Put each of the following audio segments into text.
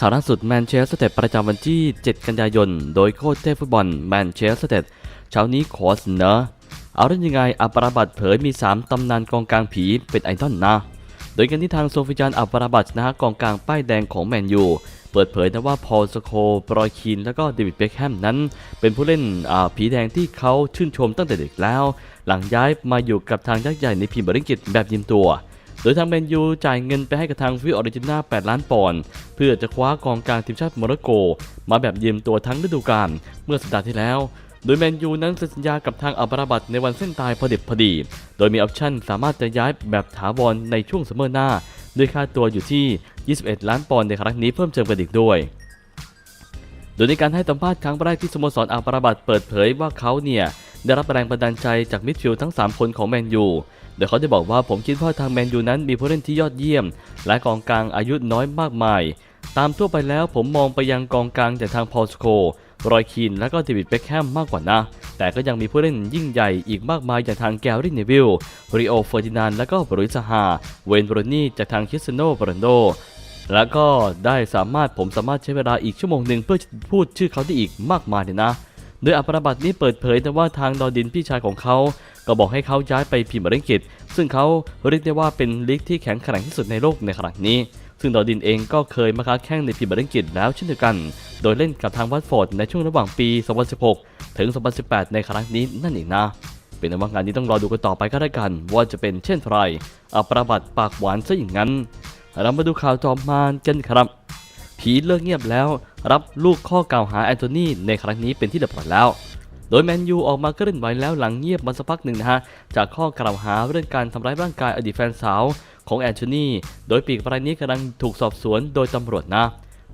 ข่าวล่าสุดแมนเชสเตอร์ประจำวันที่ 7 กันยายน โดยโค้ชเทพฟุตบอลแมนเชสเตอร์เช้านี้ขอเสนอเอาเรื่องยังไงอัปราบัตเผยมี 3 ตำนานกองกลางผีเป็นไอดอลนะ โดยกันที่ทางโซฟิจานอัปราบัตนะฮะกองกลางป้ายแดงของแมนยู เปิดเผยนะว่าพอลสโคบรอยคีน และก็เดวิดเบคแฮมนั้น เป็นผู้เล่นผีแดงที่เขาชื่นชมตั้งแต่เด็กแล้ว หลังย้ายมาอยู่กับทางยักษ์ใหญ่ในพรีเมียร์ลีกแบบยืมตัว โดยทางแมนยูจ่ายเงินไปให้กับทางฟิออริจินา8 ล้านปอนด์เพื่อจะคว้ากองกลางทีมชาติโมร็อกโก มาแบบยืมตัวทั้งฤดูกาลเมื่อสัปดาห์ที่แล้ว โดยแมนยูนั้นเซ็นสัญญากับทางอับราบัตในวันเส้นตายพอดิบพอดี โดยมีออปชั่นสามารถจะย้ายแบบถาวรในช่วงซัมเมอร์หน้าด้วยค่าตัวอยู่ที่ 21 ล้านปอนด์ในครั้งนี้เพิ่มเติมกันอีกด้วยโดยในการให้สัมภาษณ์ครั้งแรกที่สโมสรอับราบัตเปิดเผยว่าเขาเนี่ย ได้รับแรงบันดาลใจจากมิดฟิลด์ทั้ง 3 คนของแมนยู โดยเขาได้บอกว่าผมคิดว่าทางแมนยูนั้นมีผู้เล่นที่ยอดเยี่ยม และกองกลางอายุน้อยมากมาย ตามทั่วไปแล้วผมมองไปยังกองกลางจากทางพอลสโครอยคีนและก็เดวิดเบคแฮมมากกว่านะ แต่ก็ยังมีผู้เล่นยิ่งใหญ่อีกมากมายอย่างทางแกรี่เนวิลริโอเฟอร์ดินานและก็บรุยสฮาเวนบรนี่จากทางคิสเตยโนโรนัลโดแล้วก็ได้สามารถผมสามารถใช้เวลาอีกชั่วโมงหนึ่งเพื่อพูดชื่อเขาได้อีกมากมายเลยนะ โดยอัปราบัตนี้เปิดเผยนะว่าทางดอดินพี่ชายของเขา ก็บอกให้เขาย้ายไปพรีเมียร์ลีกอังกฤษซึ่งเขาเรียกได้ว่าเป็นลีกที่แข็งแกร่งที่สุดในโลกในขณะนี้ ซึ่งดอดินเองก็เคยมาค้าแข่งในพรีเมียร์ลีกอังกฤษแล้วเช่นเดียวกัน โดยเล่นกับทางวัตฟอร์ดในช่วงระหว่างปี 2016 ถึง 2018 ในครั้งนี้นั่นเองนะเป็นว่างานนี้ต้องรอดูกันต่อไปก็ได้กัน ว่าจะเป็นเช่นไรอัปราบัตปากหวานซะอย่างนั้น เรามาดูข่าวจอมมารกันครับผีเลิกเงียบแล้ว รับลูกข้อกล่าวหาแอนโทนีในครั้งนี้เป็นที่เรียบร้อยแล้ว โดยแมนยูออกมาเคลื่อนไหวแล้วหลังเงียบมาสักพักหนึ่งนะฮะ จากข้อกล่าวหาเรื่องการทำร้ายร่างกายอดีตแฟนสาวของแอนโทนี โดยปีกรายนี้กำลังถูกสอบสวนโดยตำรวจนะ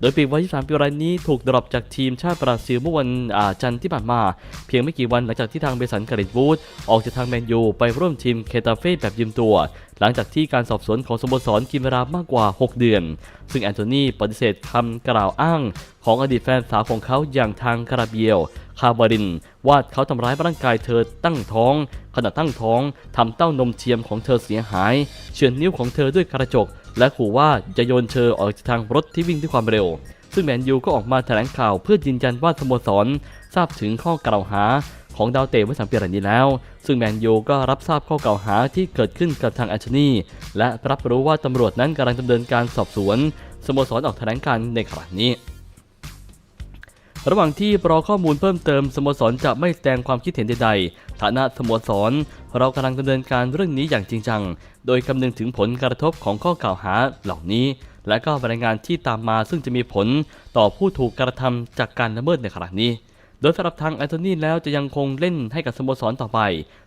โดยปีกวัย23ปีรายนี้ถูกดรอปจากทีมชาติบราซิลเมื่อวันอ่าจันทร์ที่ผ่านมา เพียงไม่กี่วันหลังจากที่ทางเบสันการิดวูดออกจากทางแมนยูไปร่วมทีมเคตาเฟ่แบบยืมตัว หลังจากที่การสอบสวนของสโมสรกินเวลามากกว่า 6 เดือน ซึ่งแอนโทนีปฏิเสธคำกล่าวอ้าง ของอดีตแฟนสาวของเขาอย่างทางคาราเบียลคาบารินว่าเขาทำร้ายร่างกายเธอตั้งท้อง ขณะตั้งท้องทำเต้านมเทียมของเธอเสียหายเฉือนนิ้วของเธอด้วยกระจก และขู่ว่าจะโยนเธอออกจากทางรถที่วิ่งด้วยความเร็ว ซึ่งแมนยูก็ออกมาแถลงข่าวเพื่อยืนยันว่าสโมสรทราบถึงข้อกล่าวหาของดาวเตะวัสัมปีก่อนนี้แล้ว ซึ่งแมนยูก็รับทราบข้อกล่าวหาที่เกิดขึ้นกับทางแอนโทนีและรับรู้ว่าตำรวจนั้นกำลังดำเนินการสอบสวนสโมสรออกแถลงการณ์ในขณะนี้ ระหว่างที่รอข้อมูลเพิ่มเติมสโมสรจะไม่แสดงความคิดเห็นใดๆ ฐานะสโมสร เรากำลังดำเนินการเรื่องนี้อย่างจริงจัง โดยคำนึงถึงผลกระทบของข้อกล่าวหาเหล่านี้ และก็รายงานที่ตามมาซึ่งจะมีผลต่อผู้ถูกกระทำจากการละเมิดในขณะนี้ โดยสำหรับทางแอนโทนีแล้วจะยังคงเล่นให้กับสโมสรต่อไป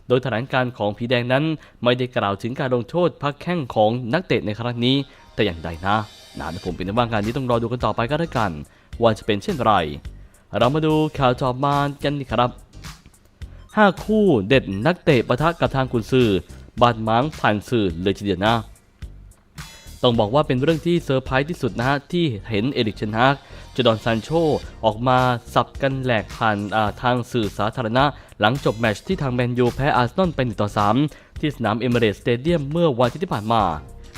โดยแถลงการของผีแดงนั้น ไม่ได้กล่าวถึงการลงโทษพักแข้งของนักเตะในครั้งนี้ แต่อย่างใดนะนะผมเป็นว่างานนี้ต้องรอดูกันต่อไปก็แล้วกันว่าจะเป็นเช่นไร เรามาดูข่าวจอบมานกันครับ 5 คู่เด็ดนักเตะปะทะกับทางกุนซือบาดหมางผ่านสื่อเลยทีเดียวนะ ต้องบอกว่าเป็นเรื่องที่เซอร์ไพรส์ที่สุดนะฮะ ที่เห็นเอริกเชนฮากจดอนซานโชออกมาสับกันแหลกผ่านาทางสื่อสาธารณะ หลังจบแมตช์ที่ทางแมนยูแพ้อาร์เซนอลไป1ต่อ3ที่สนามเอเมเรตสเตเดียมเมื่อวันที่ที่ผ่านมา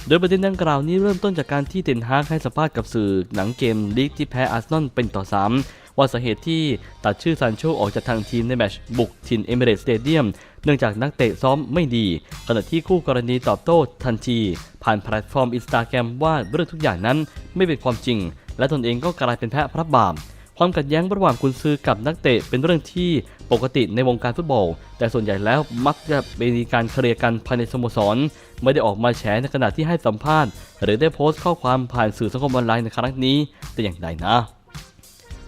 โดยประเด็นดังกล่าวนี้เริ่มต้นจากการที่เทนฮากให้สัมภาษณ์กับสื่อหนังเกมลีกที่แพ้อาร์เซนอลเป็นต่อ3 ว่าสาเหตุที่ตัดชื่อซานโชออกจากทางทีมในแมตช์บุกทินเอเมเรตสเตเดียมเนื่องจากนักเตะซ้อมไม่ดี ขณะที่คู่กรณีตอบโต้ทันที ผ่านแพลตฟอร์มอินสตาแกรมว่าเรื่องทุกอย่างนั้นไม่เป็นความจริง และตนเองก็กลายเป็นแพะพระบาปความขัดแย้งระหว่างกุนซือกับนักเตะเป็นเรื่องที่ปกติในวงการฟุตบอล แต่ส่วนใหญ่แล้วมักจะเป็นการเคลียร์กันภายในสโมสร ไม่ได้ออกมาแฉในขณะที่ให้สัมภาษณ์ หรือได้โพสต์ข้อความผ่านสื่อสังคมออนไลน์ในครั้งนี้แต่อย่างใดนะ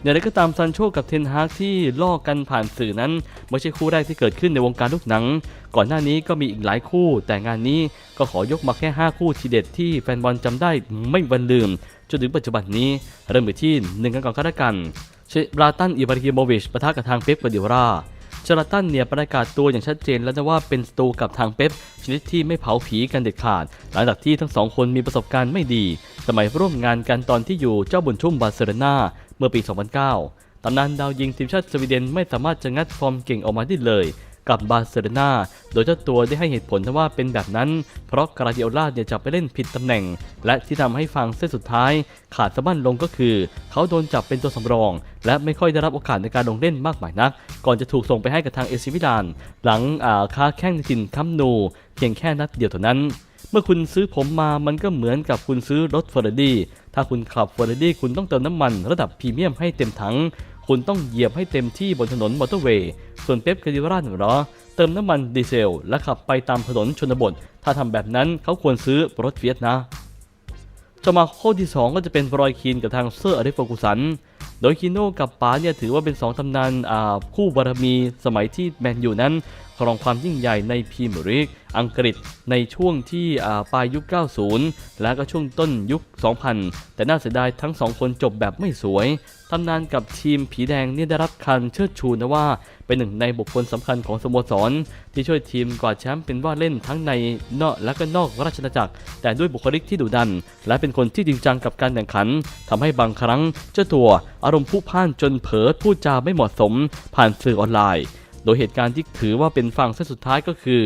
อย่างไรก็ตามซันโชกับเทนฮากที่ล่อกันผ่านสื่อนั้นไม่ใช่คู่แรกที่เกิดขึ้นในวงการลูกหนัง ก่อนหน้านี้ก็มีอีกหลายคู่ แต่งานนี้ก็ขอยกมาแค่ 5 คู่ทีเด็ดที่แฟนบอลจำได้ไม่วันลืม จนถึงปัจจุบันนี้เริ่มไปที่หนึ่งกันก่อนก็แล้วกันเชบราตันอิบราฮิโมวิชปะทะกับทางเป๊ปกวาร์ดิโอลาชลาตันเนี่ยประกาศตัวอย่างชัดเจนแล้วนะว่าเป็นศัตรูกับทางเป๊ปชนิดที่ไม่เผาผีกันเด็ดขาด หลังจากที่ทั้งสองคนมีประสบการณ์ไม่ดี สมัยร่วมงานกันตอนที่อยู่เจ้าบุญชุ่มบาร์เซโลนา เมื่อปี 2009 ตำนานดาวยิงทีมชาติสวีเดนไม่สามารถจะงัดฟอร์มเก่งออกมาได้เลย กับบาร์เซโลนาโดยเจ้าตัวได้ให้เหตุผลว่าเป็นแบบนั้น เพราะกราดิโอลาเนี่ยจะไปเล่นผิดตำแหน่ง และที่ทำให้ฟังเส้นสุดท้าย ขาดสะบั้นลงก็คือ เขาโดนจับเป็นตัวสำรอง และไม่ค่อยได้รับโอกาสในการลงเล่นมากมายนัก ก่อนจะถูกส่งไปให้กับทางเอซิมิลาน หลังค้าแข้งในถิ่นคัมนู เพียงแค่นัดเดียวเท่านั้น เมื่อคุณซื้อผมมามันก็เหมือนกับคุณซื้อรถเฟอร์รารี่ถ้าคุณขับเฟอร์รารี่คุณต้องเติมน้ำมันระดับพรีเมียมให้เต็มถัง คุณต้องเหยียบให้เต็มที่บนถนนมอเตอร์เวย์ ส่วนเป๊ปกาดิโอราเหรอเติมน้ำมันดีเซล และขับไปตามถนนชนบท ถ้าทำแบบนั้นเขาควรซื้อรถเฟียสนะจะมาข้อที่ 2 ก็จะเป็นรอยคีนกับทางเซอร์อเดฟอร์กูสัน โดยคีโน่กับป๋าเนี่ยถือว่าเป็น 2ตำนานคู่บารมีสมัยที่แมนยูนั้น ครองความยิ่งใหญ่ในพรีเมียร์ลีกอังกฤษในช่วงที่ปลายยุค 90 และก็ช่วงต้นยุค 2000 แต่น่าเสียดายทั้งสองคนจบแบบไม่สวยตำนานกับทีมผีแดงเนี่ยได้รับการเชิดชูนะว่า เป็นหนึ่งในบุคคลสำคัญของสโมสร ที่ช่วยทีมกวาดแชมป์เป็นว่าเล่นทั้งในนอกและก็นอกราชอาจักร แต่ด้วยบุคลิกที่ดุดัน และเป็นคนที่จริงจังกับการแข่งขันทำให้บางครั้งเจ้าตัวอารมณ์ผู้พ่านจนเผลอพูดจาไม่เหมาะสม ผ่านสื่อออนไลน์ โดยเหตุการณ์ที่ถือว่าเป็นฝั่งเส้นสุดท้ายก็คือ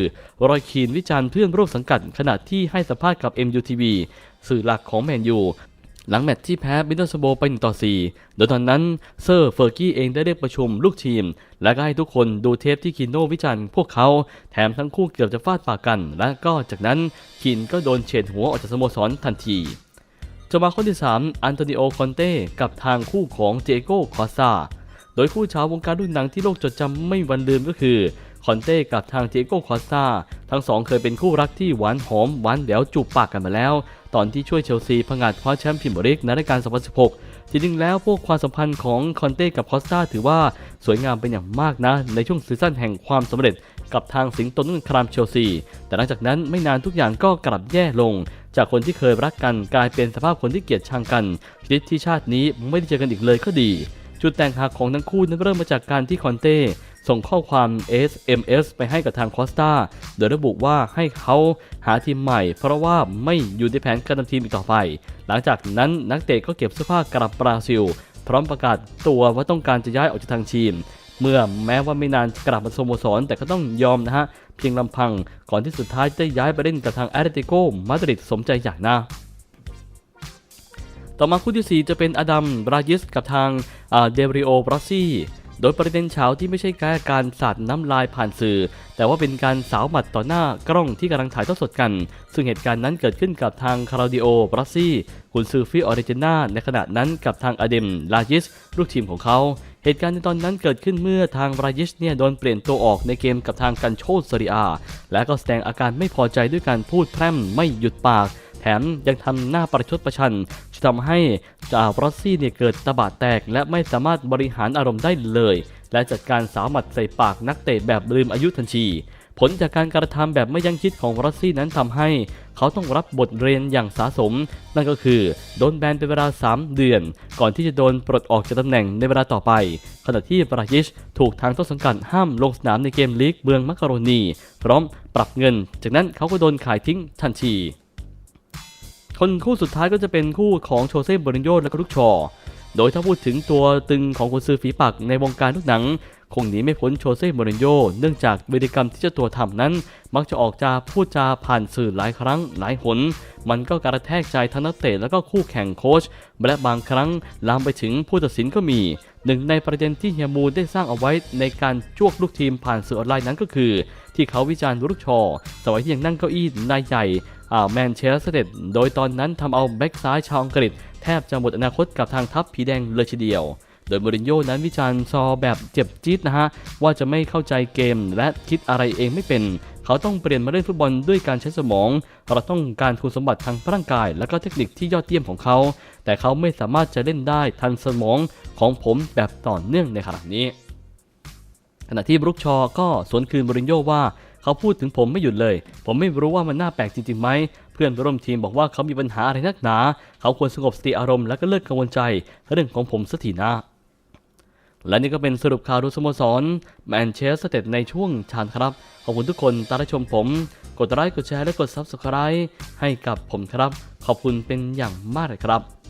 รอยคีนวิจารณ์เพื่อนร่วมสังกัดขณะที่ให้สัมภาษณ์กับ MUTV สื่อหลักของแมนยูหลังแมตช์ที่แพ้บิดเดิลสโบไป1ต่อ 4 โดยตอนนั้นเซอร์เฟอร์กี้เองได้เรียกประชุมลูกทีม และก็ให้ทุกคนดูเทปที่คินโนวิจารณ์พวกเขา แถมทั้งคู่เกือบจะฟาดปากกัน และก็จากนั้นคินก็โดนเฉดหัวออกจากสโมสรทันทีจะมาคนที่ 3 อันโตนิโอคอนเต้กับทางคู่ของเจโก้คอซา ยคู่เช้าวงการรุ่นหนังที่โลกจดจำไม่วันลืมก็คือ คอนเต้กับทางเจโก้คอสตาทั้งสองเคยเป็นคู่รักที่หวานหอมหวานแหววจูบปากกันมาแล้ว ตอนที่ช่วยเชลซีผงาดคว้าแชมป์พรีเมียร์ลีกในรายการ2016 จริงๆแล้วพวกความสัมพันธ์ของคอนเต้กับคอสตาถือว่าสวยงามเป็นอย่างมากนะ ในช่วงซีซั่นแห่งความสำเร็จกับทางสิงโตนุ่นครามเชลซี แต่หลังจากนั้นไม่นานทุกอย่างก็กลับแย่ลง จากคนที่เคยรักกันกลายเป็นสภาพคนที่เกลียดชังกันชนิดที่ชาตินี้ไม่ได้เจอกันอีกเลยก็ดี จุดแตกหักของทั้งคู่นั้นเริ่มมาจากการที่คอนเต้ส่งข้อความ SMS ไปให้กับทางคอสตาโดยระบุว่าให้เขาหาทีมใหม่ เพราะว่าไม่อยู่ในแผนการทำทีมอีกต่อไป หลังจากนั้นนักเตะก็เก็บเสื้อผ้ากลับบราซิล พร้อมประกาศตัวว่าต้องการจะย้ายออกจากทางทีม เมื่อแม้ว่าไม่นานจะกลับมาสโมสร แต่ก็ต้องยอมนะฮะ เพียงลำพังก่อนที่สุดท้ายจะย้ายไปเล่นกับทางแอตเลติโกมาดริดสมใจอยากนะ ต่อมาคู่ที่ 4 จะเป็นอดัมบรายิสกับทางเดริโอบรอสซี่โดยประเด็นเช้าที่ไม่ใช่แค่การสาดน้ำลายผ่านสื่อ แต่ว่าเป็นการสาวหมัดต่อหน้ากล้องที่กำลังถ่ายทอดสดกัน ซึ่งเหตุการณ์นั้นเกิดขึ้นกับทางคาราดิโอบรอสซี่คุณซือฟิออริจินาในขณะนั้นกับทางอเดมลายิสลูกทีมของเขาเหตุการณ์ในตอนนั้นเกิดขึ้นเมื่อทางรายิชเนี่ยโดนเปลี่ยนตัวออกในเกมกับทางกันโชซาริอา และก็แสดงอาการไม่พอใจด้วยการพูดแพร่มไม่หยุดปาก แถมยังทำหน้าประชดประชันจะทำให้จาวรอสซี่เนี่ยเกิดตะบาดแตก และไม่สามารถบริหารอารมณ์ได้เลย และจัดการสาวหมัดใส่ปากนักเตะแบบลืมอายุทันทีผลจากการกระทำแบบไม่ยั้งคิดของรอสซี่นั้นทำให้ เขาต้องรับบทเรียนอย่างสาสม นั่นก็คือโดนแบนเป็นเวลา 3 เดือน ก่อนที่จะโดนปลดออกจากตำแหน่งในเวลาต่อไป ขณะที่บรายิชถูกทางต้นสังกัดห้ามลงสนามในเกมลีกเมืองมักกะโรนี พร้อมปรับเงิน จากนั้นเขาก็โดนขายทิ้งทันที คนคู่สุดท้ายก็จะเป็นคู่ของโชเซ่บรินโยและก็ลูกชอ โดยถ้าพูดถึงตัวตึงของคนซื้อฝีปากในวงการทุกหนัง คงหนีไม่พ้นโชเซ่โมรินโญ่เนื่องจากวิธีกรรมที่เจ้าตัวทำนั้น มักจะออกจาพูดจาผ่านสื่อหลายครั้งหลายหน มันก็กระแทกใจทั้งนักเตะแล้วก็คู่แข่งโค้ชและบางครั้งลามไปถึงผู้ตัดสินก็มี หนึ่งในประเด็นที่เฮียมูได้สร้างเอาไว้ในการจวกลูกทีมผ่านสื่อออนไลน์นั้นก็คือ ที่เขาวิจารณ์ลูกชอสมัยที่ยังนั่งเก้าอี้นายใหญ่แมนเชสเตอร์โดยตอนนั้นทำเอาแบ็กซ้ายชาวอังกฤษ แทบจะหมดอนาคตกับทางทัพผีแดงเลยทีเดียว โดยมูรินโญ่นั้นวิจารณ์ซอแบบเจ็บจี๊ดนะฮะ ว่าจะไม่เข้าใจเกมและคิดอะไรเองไม่เป็น เขาต้องเปลี่ยนมาเล่นฟุตบอลด้วยการใช้สมอง เราต้องการคุณสมบัติทางร่างกาย และก็เทคนิคที่ยอดเยี่ยมของเขา แต่เขาไม่สามารถจะเล่นได้ทันสมองของผมแบบต่อเนื่องในขณะนี้ ขณะที่บรุกชอก็สวนคืนมูรินโญ่ว่าเขาพูดถึงผมไม่หยุดเลย ผมไม่รู้ว่ามันน่าแปลกจริงๆไหม พื่อนร่วมทีมบอกว่าเขามีปัญหาอะไรนักหนา เขาควรสงบสติอารมณ์และก็เลิกกังวลใจเรื่องของผมสักทีนะ และนี่ก็เป็นสรุปข่าวดูสโมสรแมนเชสเตอร์ในช่วงชานครับ ขอบคุณทุกคนตามรับชมผม กดไลค์กดแชร์และกด Subscribe ให้กับผมครับ ขอบคุณเป็นอย่างมากเลยครับ